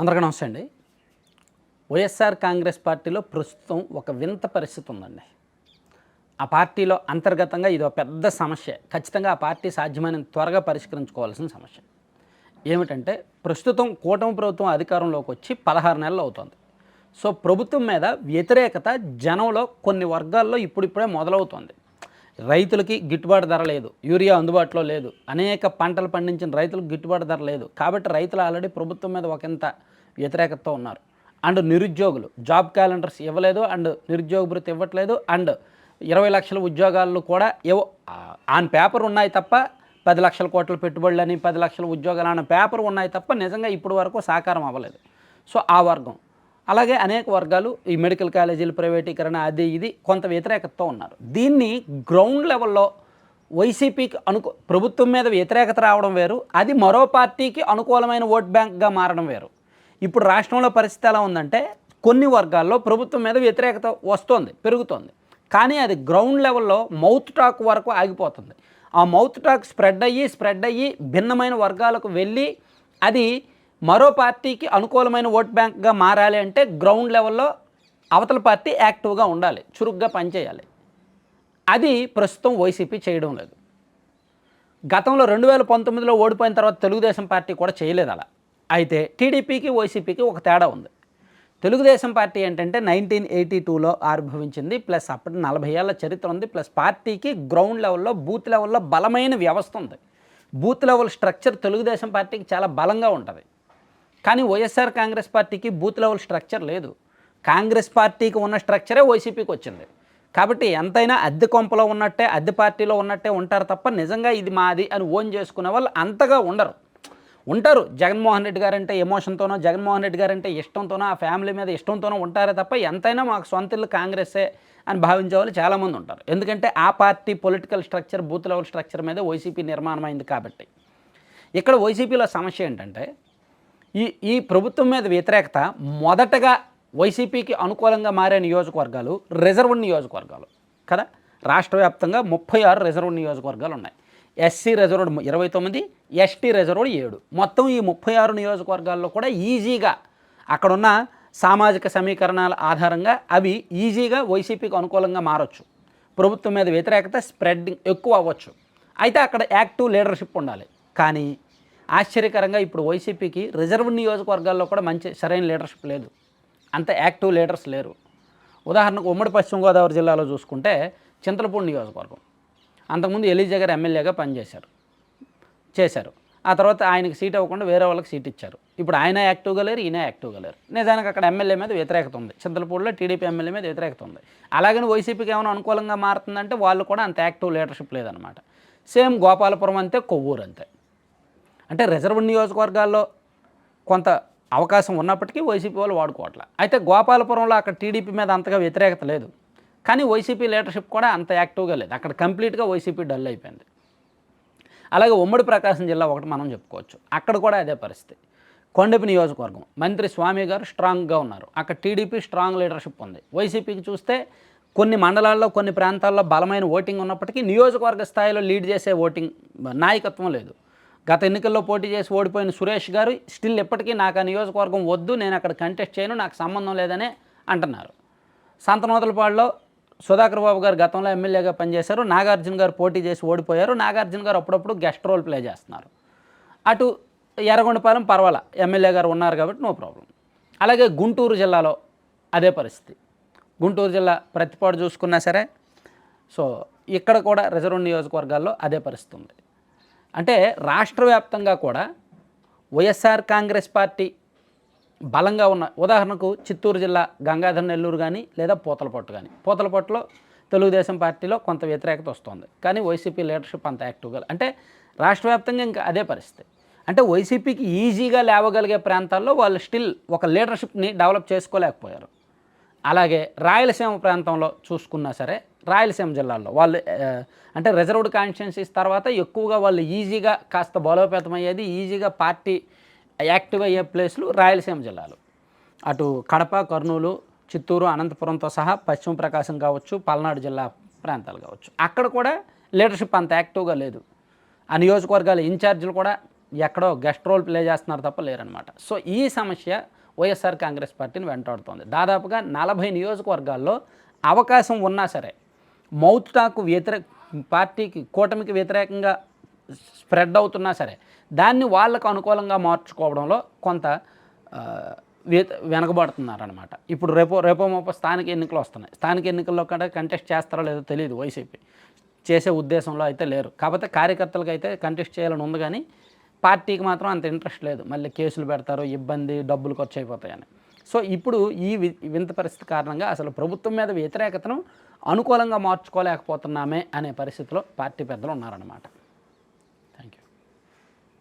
అందరికీ నమస్తే అండి. వైఎస్ఆర్ కాంగ్రెస్ పార్టీలో ప్రస్తుతం ఒక వింత పరిస్థితి ఉందండి. ఆ పార్టీలో అంతర్గతంగా ఇది ఒక పెద్ద సమస్య. ఖచ్చితంగా ఆ పార్టీ సాధ్యమైనంత త్వరగా పరిష్కరించుకోవాల్సిన సమస్య. ఏమిటంటే ప్రస్తుతం కూటమి ప్రభుత్వం అధికారంలోకి వచ్చి పదహారు నెలలు అవుతుంది. సో ప్రభుత్వం మీద వ్యతిరేకత జనంలో కొన్ని వర్గాల్లో ఇప్పుడిప్పుడే మొదలవుతోంది. రైతులకి గిట్టుబాటు ధర లేదు. యూరియా అందుబాటులో లేదు. అనేక పంటలు పండించిన రైతులకు గిట్టుబాటు ధర లేదు. కాబట్టి రైతులు ఆల్రెడీ ప్రభుత్వం మీద ఒకంత వ్యతిరేకతతో ఉన్నారు. అండ్ నిరుద్యోగులు జాబ్ క్యాలెండర్స్ ఇవ్వలేదు అండ్ నిరుద్యోగ భృతి ఇవ్వట్లేదు అండ్ ఇరవై లక్షల ఉద్యోగాలు కూడా ఇవ్వ ఆన్ పేపర్ ఉన్నాయి తప్ప పది లక్షల కోట్ల పెట్టుబడులని పది లక్షల ఉద్యోగాలు అన్న పేపర్ ఉన్నాయి తప్ప నిజంగా ఇప్పటి వరకు సాకారం అవ్వలేదు. సో ఆ వర్గం. అలాగే అనేక వర్గాలు ఈ మెడికల్ కాలేజీలు ప్రైవేటీకరణ అది ఇది కొంత వ్యతిరేకతతో ఉన్నారు. దీన్ని గ్రౌండ్ లెవెల్లో వైసీపీకి అనుకూ ప్రభుత్వం మీద వ్యతిరేకత రావడం వేరు అది మరో పార్టీకి అనుకూలమైన ఓట్ బ్యాంక్గా మారడం వేరు. ఇప్పుడు రాష్ట్రంలో పరిస్థితి ఎలా ఉందంటే కొన్ని వర్గాల్లో ప్రభుత్వం మీద వ్యతిరేకత వస్తోంది పెరుగుతోంది. కానీ అది గ్రౌండ్ లెవెల్లో మౌత్ టాక్ వరకు ఆగిపోతుంది. ఆ మౌత్ టాక్ స్ప్రెడ్ అయ్యి స్ప్రెడ్ అయ్యి భిన్నమైన వర్గాలకు వెళ్ళి అది మరో పార్టీకి అనుకూలమైన ఓట్ బ్యాంక్గా మారాలి అంటే గ్రౌండ్ లెవెల్లో అవతల పార్టీ యాక్టివ్గా ఉండాలి చురుగ్గా పనిచేయాలి. అది ప్రస్తుతం వైసీపీ చేయడం లేదు. గతంలో రెండు వేల పంతొమ్మిదిలో ఓడిపోయిన తర్వాత తెలుగుదేశం పార్టీ కూడా చేయలేదు అలా. అయితే టీడీపీకి వైసీపీకి ఒక తేడా ఉంది. తెలుగుదేశం పార్టీ ఏంటంటే నైన్టీన్ ఎయిటీ టూలో ఆవిర్భవించింది ప్లస్ అప్పటి నలభై ఏళ్ళ చరిత్ర ఉంది ప్లస్ పార్టీకి గ్రౌండ్ లెవెల్లో బూత్ లెవెల్లో బలమైన వ్యవస్థ ఉంది. బూత్ లెవెల్ స్ట్రక్చర్ తెలుగుదేశం పార్టీకి చాలా బలంగా ఉంటుంది. కానీ వైఎస్ఆర్ కాంగ్రెస్ పార్టీకి బూత్ లెవెల్ స్ట్రక్చర్ లేదు. కాంగ్రెస్ పార్టీకి ఉన్న స్ట్రక్చరే వైసీపీకి వచ్చింది. కాబట్టి ఎంతైనా అద్దె కొంపలో ఉన్నట్టే అద్దె పార్టీలో ఉన్నట్టే ఉంటారు తప్ప నిజంగా ఇది మాది అని ఓన్ చేసుకునే వాళ్ళు అంతగా ఉండరు. ఉంటారు. జగన్మోహన్ రెడ్డి గారంటే ఎమోషన్తోనో జగన్మోహన్ రెడ్డి గారంటే ఇష్టంతోనో ఆ ఫ్యామిలీ మీద ఇష్టంతోనో ఉంటారే తప్ప ఎంతైనా మాకు సొంత ఇల్లు కాంగ్రెస్సే అని భావించే వాళ్ళు చాలామంది ఉంటారు. ఎందుకంటే ఆ party political structure booth level structure మీద వైసీపీ నిర్మాణం అయింది కాబట్టి. ఇక్కడ వైసీపీలో సమస్య ఏంటంటే ఈ ఈ ప్రభుత్వం మీద వ్యతిరేకత మొదటగా వైసీపీకి అనుకూలంగా మారే నియోజకవర్గాలు రిజర్వ్డ్ నియోజకవర్గాలు కదా? రాష్ట్ర వ్యాప్తంగా ముప్పై ఆరు రిజర్వ్డ్ నియోజకవర్గాలు ఉన్నాయి. ఎస్సీ రిజర్వ్డ్ ఇరవై తొమ్మిది ఎస్టీ రిజర్వ్డ్ ఏడు. మొత్తం ఈ ముప్పై ఆరు నియోజకవర్గాల్లో కూడా ఈజీగా అక్కడున్న సామాజిక సమీకరణాల ఆధారంగా అవి ఈజీగా వైసీపీకి అనుకూలంగా మారచ్చు. ప్రభుత్వం మీద వ్యతిరేకత స్ప్రెడ్డింగ్ ఎక్కువ అవ్వచ్చు. అయితే అక్కడ యాక్టివ్ లీడర్షిప్ ఉండాలి. కానీ ఆశ్చర్యకరంగా ఇప్పుడు వైసీపీకి రిజర్వ్ నియోజకవర్గాల్లో కూడా మంచి సరైన లీడర్షిప్ లేదు. అంత యాక్టివ్ లీడర్స్ లేరు. ఉదాహరణకు ఉమ్మడి పశ్చిమ గోదావరి జిల్లాలో చూసుకుంటే చింతలపూడి నియోజకవర్గం. అంతకుముందు ఎలీజా గారు ఎమ్మెల్యేగా పనిచేశారు చేశారు. ఆ తర్వాత ఆయనకి సీట్ ఇవ్వకుండా వేరే వాళ్ళకి సీట్ ఇచ్చారు. ఇప్పుడు ఆయన యాక్టివ్గా లేరు ఈయన యాక్టివ్గా లేరు. నిజానికి అక్కడ ఎమ్మెల్యే మీద వ్యతిరేకత ఉంది. చింతలపూడిలో టీడీపీ ఎమ్మెల్యే మీద వ్యతిరేకత ఉంది. అలాగని వైసీపీకి ఏమైనా అనుకూలంగా మారుతుందంటే వాళ్ళు కూడా అంత యాక్టివ్ లీడర్షిప్ లేదనమాట సేమ్ గోపాలపురం అంతే కొవ్వూరు అంతే. అంటే రిజర్వ్ నియోజకవర్గాల్లో కొంత అవకాశం ఉన్నప్పటికీ వైసీపీ వాళ్ళు వాడుకోవట్లే. అయితే గోపాలపురంలో అక్కడ టీడీపీ మీద అంతగా వ్యతిరేకత లేదు. కానీ వైసీపీ లీడర్షిప్ కూడా అంత యాక్టివ్గా లేదు. అక్కడ కంప్లీట్గా వైసీపీ డల్ అయిపోయింది. అలాగే ఉమ్మడి ప్రకాశం జిల్లా ఒకటి మనం చెప్పుకోవచ్చు. అక్కడ కూడా అదే పరిస్థితి. కొండపి నియోజకవర్గం. మంత్రి స్వామి గారు స్ట్రాంగ్గా ఉన్నారు. అక్కడ టీడీపీ స్ట్రాంగ్ లీడర్షిప్ ఉంది. వైసీపీకి చూస్తే కొన్ని మండలాల్లో కొన్ని ప్రాంతాల్లో బలమైన ఓటింగ్ ఉన్నప్పటికీ నియోజకవర్గ స్థాయిలో లీడ్ చేసే ఓటింగ్ నాయకత్వం లేదు. గత ఎన్నికల్లో పోటీ చేసి ఓడిపోయిన సురేష్ గారు స్టిల్ ఎప్పటికీ నాకు ఆ నియోజకవర్గం వద్దు నేను అక్కడ కంటెస్ట్ చేయను నాకు సంబంధం లేదనే అంటున్నారు. సంతనోతలపాడులో సుధాకర్ బాబు గారు గతంలో ఎమ్మెల్యేగా పనిచేశారు నాగార్జున గారు పోటీ చేసి ఓడిపోయారు నాగార్జున గారు అప్పుడప్పుడు గెస్ట్ రోల్ ప్లే చేస్తున్నారు. అటు ఎర్రగొండపాలెం పర్వాల ఎమ్మెల్యే గారు ఉన్నారు కాబట్టి నో ప్రాబ్లం. అలాగే గుంటూరు జిల్లాలో అదే పరిస్థితి. గుంటూరు జిల్లా ప్రతిపాటు చూసుకున్నా సరే సో ఇక్కడ కూడా రిజర్వ్ నియోజకవర్గాల్లో అదే పరిస్థితి ఉంది. అంటే రాష్ట్ర వ్యాప్తంగా కూడా వైఎస్ఆర్ కాంగ్రెస్ పార్టీ బలంగా ఉన్న ఉదాహరణకు చిత్తూరు జిల్లా గంగాధర నెల్లూరు కానీ లేదా పూతలపట్టు కానీ పూతలపట్టులో తెలుగుదేశం పార్టీలో కొంత వ్యతిరేకత వస్తుంది. కానీ వైసీపీ లీడర్షిప్ అంత యాక్టివ్గా అంటే రాష్ట్ర వ్యాప్తంగా ఇంకా అదే పరిస్థితి. అంటే వైసీపీకి ఈజీగా లేవగలిగే ప్రాంతాల్లో వాళ్ళు స్టిల్ ఒక లీడర్షిప్ని డెవలప్ చేసుకోలేకపోయారు. అలాగే రాయలసీమ ప్రాంతంలో చూసుకున్నా సరే రాయలసీమ జిల్లాల్లో వాళ్ళు అంటే రిజర్వ్డ్ కాన్స్టిట్యున్సీస్ తర్వాత ఎక్కువగా వాళ్ళు ఈజీగా కాస్త బలోపేతం అయ్యేది ఈజీగా పార్టీ యాక్టివ్ అయ్యే ప్లేస్లు రాయలసీమ జిల్లాలు. అటు కడప కర్నూలు చిత్తూరు అనంతపురంతో సహా పశ్చిమ ప్రకాశం కావచ్చు పల్నాడు జిల్లా ప్రాంతాలు కావచ్చు. అక్కడ కూడా లీడర్షిప్ అంత యాక్టివ్గా లేదు. ఆ నియోజకవర్గాల ఇన్ఛార్జీలు కూడా ఎక్కడో గెస్ట్ రోల్ ప్లే చేస్తున్నారు తప్ప లేరనమాట సో ఈ సమస్య వైఎస్ఆర్ కాంగ్రెస్ పార్టీని వెంటాడుతోంది. దాదాపుగా నలభై నియోజకవర్గాల్లో అవకాశం ఉన్నా సరే మౌత్ టాక్ వ్యతిరేక పార్టీకి కూటమికి వ్యతిరేకంగా స్ప్రెడ్ అవుతున్నా సరే దాన్ని వాళ్ళకు అనుకూలంగా మార్చుకోవడంలో కొంత వెనకబడుతున్నారనమాట ఇప్పుడు రేపో రేపో మోపో స్థానిక ఎన్నికలు వస్తున్నాయి. స్థానిక ఎన్నికల్లో కూడా కంటెస్ట్ చేస్తారో లేదో తెలియదు వైసీపీ. చేసే ఉద్దేశంలో అయితే లేరు. కాకపోతే కార్యకర్తలకు అయితే కంటెస్ట్ చేయాలని ఉంది కానీ పార్టీకి మాత్రం అంత ఇంట్రెస్ట్ లేదు. మళ్ళీ కేసులు పెడతారు ఇబ్బంది డబ్బులు ఖర్చు అయిపోతాయని. సో ఇప్పుడు ఈ వింత పరిస్థితి కారణంగా అసలు ప్రభుత్వం మీద వ్యతిరేకతను అనుకూలంగా మార్చుకోలేకపోతున్నామే అనే పరిస్థితిలో పార్టీ పెద్దలు ఉన్నారన్నమాట.